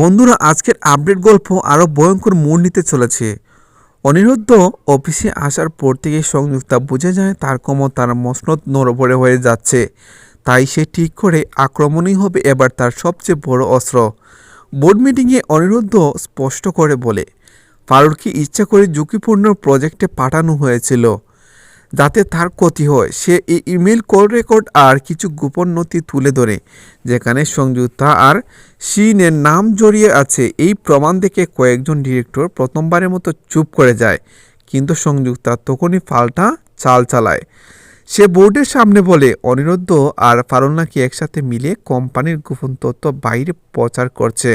বন্ধুরা, আজকের আপডেট গল্প আরও ভয়ঙ্কর মোড় নিতে চলেছে। অনিরুদ্ধ অফিসে আসার পর থেকে সংযুক্তা বুঝে যায় তার ক্ষমতার মসনদ নড়বড়ে হয়ে যাচ্ছে। তাই সে ঠিক করে আক্রমণই হবে এবার তার সবচেয়ে বড় অস্ত্র। বোর্ড মিটিংয়ে অনিরুদ্ধ স্পষ্ট করে বলে ফারুককে ইচ্ছা করে ঝুঁকিপূর্ণ প্রজেক্টে পাঠানো হয়েছিল। যাতে তার ক্ষতি হয়। সে এই ইমেল কল রেকর্ড আর কিছু গোপন নথি তুলে ধরে, যেখানে সংযুক্তা আর শিনের নাম জড়িয়ে আছে। এই প্রমাণ দেখে কয়েকজন ডিরেক্টর প্রথমবারের মতো চুপ করে যায়, কিন্তু সংযুক্তা তখনই পাল্টা চাল চালায়। সে বোর্ডের সামনে বলে, অনিরুদ্ধ আর ফারুল নাকি একসাথে মিলে কোম্পানির গোপন তথ্য বাইরে প্রচার করছে।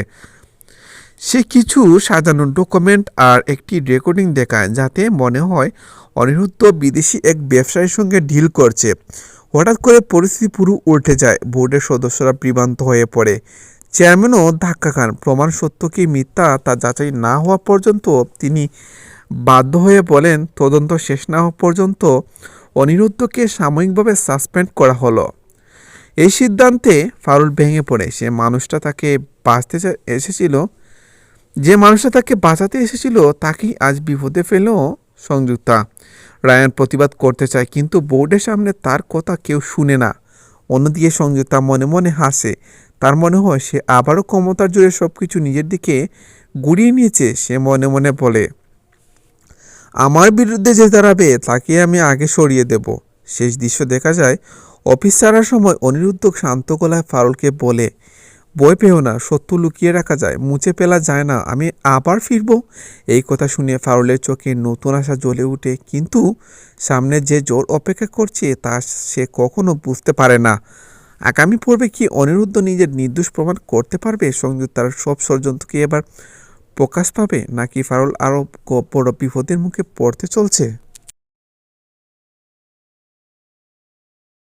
সে কিছু সাজানো ডকুমেন্ট আর একটি রেকর্ডিং দেখায় যাতে মনে হয় অনিরুদ্ধ বিদেশি এক ব্যবসায়ীর সঙ্গে ডিল করছে। হঠাৎ করে পরিস্থিতি পুরো উল্টে যায়। বোর্ডের সদস্যরা বিভ্রান্ত হয়ে পড়ে। চেয়ারম্যানও ধাক্কা খান। প্রমাণ সত্য কি মিথ্যা তা যাচাই না হওয়া পর্যন্ত তিনি বাধ্য হয়ে বলেন, তদন্ত শেষ না হওয়া পর্যন্ত অনিরুদ্ধকে সাময়িকভাবে সাসপেন্ড করা হলো। এই সিদ্ধান্তে ফারুল ভেঙে পড়ে। সে মানুষটা তাকে বাঁচতে এসেছিল যে মানুষটা তাকে বাঁচাতে এসেছিল, তাকেই আজ বিপদে ফেল সংযুক্তা। রায়ান প্রতিবাদ করতে চায়, কিন্তু বোর্ডের সামনে তার কথা কেউ শুনে না। অন্যদিকে সংযুক্তা মনে মনে হাসে। তার মনে হয় সে আবারও ক্ষমতার জোরে সব কিছু নিজের দিকে গুড়িয়ে নিয়েছে, সে মনে মনে বলে, আমার বিরুদ্ধে যে দাঁড়াবে, তাকে আমি আগে সরিয়ে দেব। শেষ দৃশ্য দেখা যায় অফিস ছাড়ার সময় অনিরুদ্ধ শান্ত গলায় ফারুলকে বলে বই পেও না, সত্য লুকিয়ে রাখা যায়, মুছে ফেলা যায় না, আমি আবার ফিরবো। এই কথা শুনে ফারুলের চোখে নতুন আশা জ্বলে উঠে, কিন্তু সামনে যে জোর অপেক্ষা করছে তা সে কখনো বুঝতে পারে না। আগামী পর্বে কি অনিরুদ্ধ নিজের নির্দোষ প্রমাণ করতে পারবে? সংযুক্ত তার সব ষড়যন্ত্রকে এবার প্রকাশ পাবে, নাকি ফারুল আরও বড় বিপদের মুখে পড়তে চলছে?